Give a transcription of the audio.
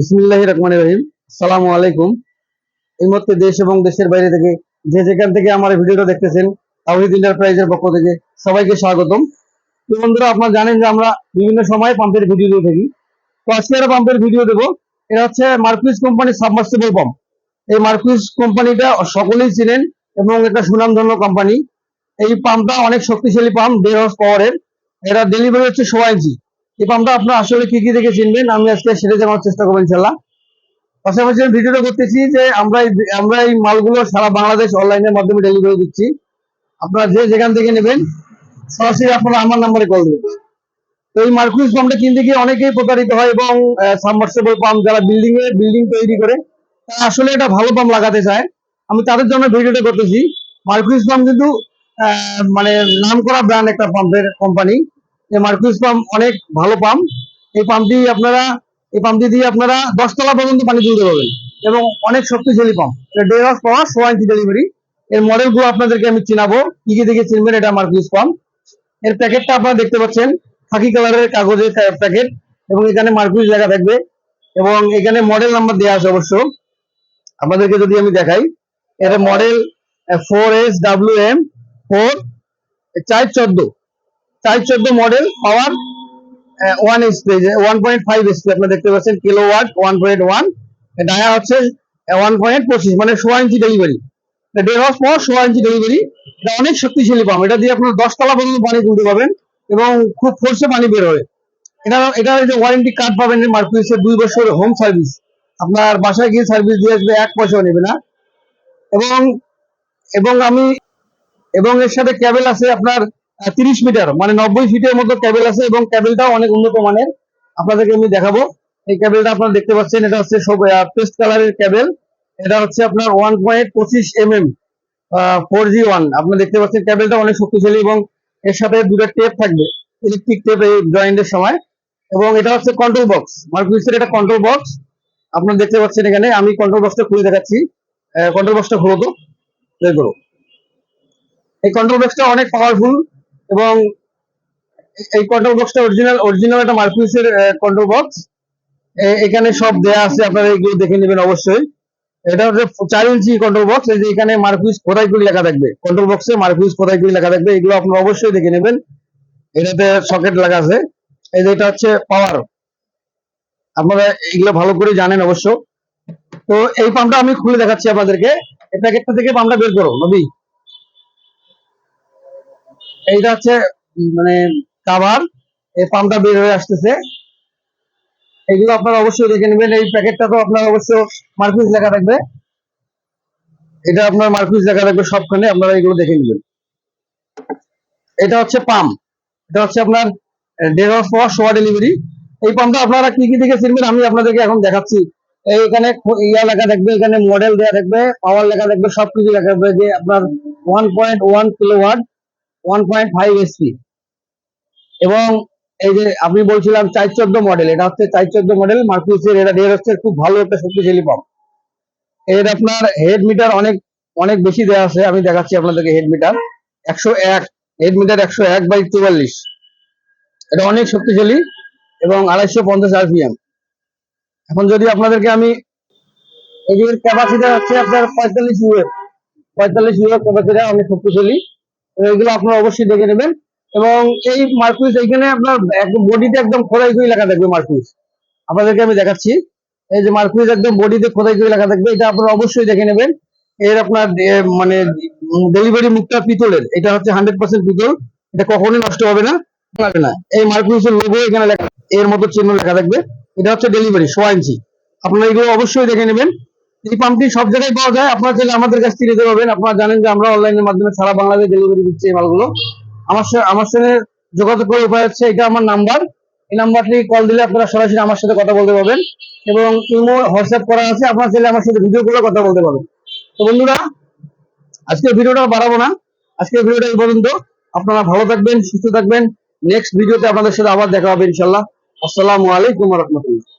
বিসমিল্লাহ রহমান রহিম। সালামু আলাইকুম। এই মুহূর্তে দেশ এবং দেশের বাইরে থেকে যে যেখান থেকে আমার ভিডিওটা দেখতেছেন, তাওহিদ এন্টারপ্রাইজের পক্ষ থেকে সবাইকে স্বাগতম। তো বন্ধুরা, আপনারা জানেন যে আমরা বিভিন্ন সময় পাম্পের ভিডিও দিয়ে থাকি। তো আজকে একটা পাম্পের ভিডিও দেবো। এটা হচ্ছে মার্কুইজ কোম্পানির সাবমার্সিবল পাম্প। এই মার্কুইজ কোম্পানিটা সকলেই চিনেন এবং এটা সুনামধন্য কোম্পানি। এই পাম্পটা অনেক শক্তিশালী পাম্প দেড় হাউস পাওয়ারের। এটা ডেলিভারি হচ্ছে সোয়া ইঞ্চি। এই পাম্পটা আপনারা আসলে কি কি দেখে চিনবেন, আমি আজকে সেটা জানার চেষ্টা করব ইনশাল্লাহ পাশাপাশি আমি ভিডিওটা করতেছি যে আমরা আমরা এই মালগুলো সারা বাংলাদেশ অনলাইনের মাধ্যমে ডেলিভারি দিচ্ছি। আপনারা যে যেখান থেকে নেবেন, সরাসরি আপনারা আমার নাম্বারে কল দেবেন। তো এই মার্কুইজ পাম্পটা কিনতে গিয়ে অনেকেই প্রতারিত হয় এবং সাবমার্সিবল পাম্প যারা বিল্ডিং এ বিল্ডিং তৈরি করে, তারা আসলে এটা ভালো পাম্প লাগাতে চায়। আমি তাদের জন্য ভিডিওটা করতেছি। মার্কুইজ পাম্প কিন্তু মানে নাম করা ব্র্যান্ড একটা পাম্পের কোম্পানি এই মার্কুইজ পাম্প অনেক ভালো পাম্প এই পাম্পটি আপনারা, এই পাম্পটি দিয়ে আপনারা দশতলা পর্যন্ত পানি তুলতে পারবেন। এবং অনেক শক্তিশালী পাম্প এটা ডে অফ পাওয়ার সোয়া ডেলিভারি এর মডেলগুলো আপনাদেরকে আমি চিনাবো। কি কি দেখে চিনবেন এটা মার্কুইজ পাম্পের প্যাকেটটা আপনারা দেখতে পাচ্ছেন। খাকি কালারের কাগজের প্যাকেট এবং এখানে মার্কুইজ লেখা থাকবে। এবং এখানে মডেল নাম্বার দেওয়া আছে অবশ্য। আপনাদেরকে যদি আমি দেখাই এটা model four S W M four চার চোদ্দ। চার চোদ্দ model power one SP one point five SP আপনারা দেখতে পাচ্ছেন kilo watt one point one dia হচ্ছে ওয়ান পয়েন্ট পঁচিশ মানে সোয়া ইঞ্চি ডেলিভারি দেড় মাস পর সোয়া ইঞ্চি ডেলিভারি এটা অনেক শক্তিশালী পাম্প এটা দিয়ে আপনার দশতলা পর্যন্ত পানি তুলতে পারবেন এবং খুব ফোর্সে পানি বের হবে। এটা এটা যে ওয়ারেন্টি কার্ড পাবেন মার্কুইসের দুই বছর হোম সার্ভিস আপনার বাসায় গিয়ে সার্ভিস দিয়ে আসবে এক পয়সাও নেবে না। এবং এবং আমি, এবং এর সাথে ক্যাবেল আছে আপনার তিরিশ মিটার মানে নব্বই ফিটের মতো ক্যাবেল আছে এবং ক্যাবেলটাও অনেক উন্নত মানের। আপনাদেরকে আমি দেখাবো। এই ক্যাবেলটা আপনারা দেখতে পাচ্ছেন, এটা হচ্ছে সব পেস্ট কালারের ক্যাবেল এটা হচ্ছে আপনার ওয়ান পয়েন্ট পঁচিশ M M four G one আপনি দেখতে পাচ্ছেন ক্যাবেলটা অনেক শক্তিশালী এবং এর সাথে দুটো টেপ থাকবে ইলেকট্রিক টেপ এই জয়েন্টের সময়। এবং এটা হচ্ছে কন্ট্রোল বক্স মার্কুইসের এটা কন্ট্রোল বক্স আপনারা দেখতে পাচ্ছেন এখানে, আমি কন্ট্রোল বক্সটা খুলে দেখাচ্ছি। কন্ট্রোল বক্সটা খুলো তো এই কন্ট্রোল বক্সটা অনেক পাওয়ারফুল এবং এই কন্ট্রোল বক্সটা অরিজিনাল অরিজিনাল একটা মার্কুইসের কন্ট্রোল বক্স এখানে সব দেয়া আছে, আপনারা এগুলো দেখে নেবেন অবশ্যই। এটা হচ্ছে চার ইঞ্চি কন্ট্রোল বক্স এই যে এখানে মার্কুইস খোদাই করে লেখা থাকবে? কন্ট্রোল বক্সে মার্কুইস খোদাই করে লেখা থাকবে, এগুলো আপনারা অবশ্যই দেখে নেবেন। এটাতে সকেট লাগা আছে। এই যে এটা হচ্ছে পাওয়ার আপনারা এগুলো ভালো করে জানেন অবশ্য। তো এই পাম্পটা আমি খুলে দেখাচ্ছি আপনাদেরকে। এই প্যাকেটটা থেকে পাম্পটা বের করো, নবী। এইটা হচ্ছে মানে কাভার এই পাম্পটা বের হয়ে আসতেছে। এগুলো আপনারা অবশ্যই দেখে নেবেন। এই প্যাকেটটা তো আপনার অবশ্য মার্কুইজ লেখা থাকবে। এটা আপনার মার্কুইজ লেখা থাকবে সবখানে, আপনারা এগুলো দেখে নেবেন। এটা হচ্ছে পাম্প এটা হচ্ছে আপনার ডের অফ পাওয়ার সোয়া ডেলিভারি এই পাম্পটা আপনারা কি কি দেখে চিনবেন আমি আপনাদেরকে এখন দেখাচ্ছি। এখানে ইয়া লেখা থাকবে, এখানে মডেল দেওয়া থাকবে পাওয়ার লেখা থাকবে, সবকিছু লেখা থাকবে যে আপনার one point one kilo watt one point five SP এবং এই যে আপনি বলছিলাম চার চোদ্দ মডেল এটা হচ্ছে চার চোদ্দ মডেল মার্কুইসের এটা হচ্ছে খুব ভালো একটা শক্তিশালী পাম্পের আপনার হেড মিটার অনেক অনেক বেশি দেওয়া আছে, আমি দেখাচ্ছি আপনাদেরকে হেড মিটার একশো এক হেড মিটার একশো এক বাই চুয়াল্লিশ। এটা অনেক শক্তিশালী এবং আড়াইশো পঞ্চাশ আরপিএম এখন যদি আপনাদেরকে আমি যে ক্যাপাসিটি হচ্ছে আপনার পঁয়তাল্লিশ ইউএফ পঁয়তাল্লিশ ইউএফ ক্যাপাসিটি অনেক শক্তিশালী। এগুলো আপনারা অবশ্যই দেখে নেবেন। এবং এই মার্কুইস এইখানে আপনার বডিতে একদম খোদাই করে লেখা থাকবে মার্কুইস আপনাদেরকে আমি দেখাচ্ছি। এই যে মার্কুইস একদম বডিতে খোদাই করে লেখা থাকবে, এটা আপনারা অবশ্যই দেখে নেবেন। এর আপনার মানে ডেলিভারি মুখটা পিতলের, এটা হচ্ছে হান্ড্রেড পার্সেন্ট পিতল। এটা কখনোই নষ্ট হবে না হবে না। এই মার্কুইসের লোগো এখানে লেখা, এর মতো চিহ্ন লেখা থাকবে। এটা হচ্ছে ডেলিভারি সোয়া ইঞ্চি। আপনারা এগুলো অবশ্যই দেখে নেবেন। এই পাম্পটি সব জায়গায় পাওয়া যায়। আপনারা চাইলে আমাদের কাছ থেকে নিতে পারবেন। আপনারা জানেন যে আমরা অনলাইনের মাধ্যমে সারা বাংলাদেশ ডেলিভারি দিচ্ছি এই মালগুলো। আমার সাথে আমার সাথে যোগাযোগ করার উপায় হচ্ছে, এটা আমার নাম্বার এই নাম্বারটি কল দিলে আপনারা সরাসরি আমার সাথে কথা বলতে পারবেন। এবং ইমো, হোয়াটসঅ্যাপ করা আছে, আপনারা চাইলে আমার সাথে ভিডিও করে কথা বলতে পারবেন। তো বন্ধুরা, আজকের ভিডিওটা বাড়াবো না। আজকের ভিডিওটা এই পর্যন্ত। আপনারা ভালো থাকবেন, সুস্থ থাকবেন। নেক্সট ভিডিওতে আপনাদের সাথে আবার দেখা হবে ইনশাল্লাহ আসসালামু আলাইকুম রহমতুল্লাহ।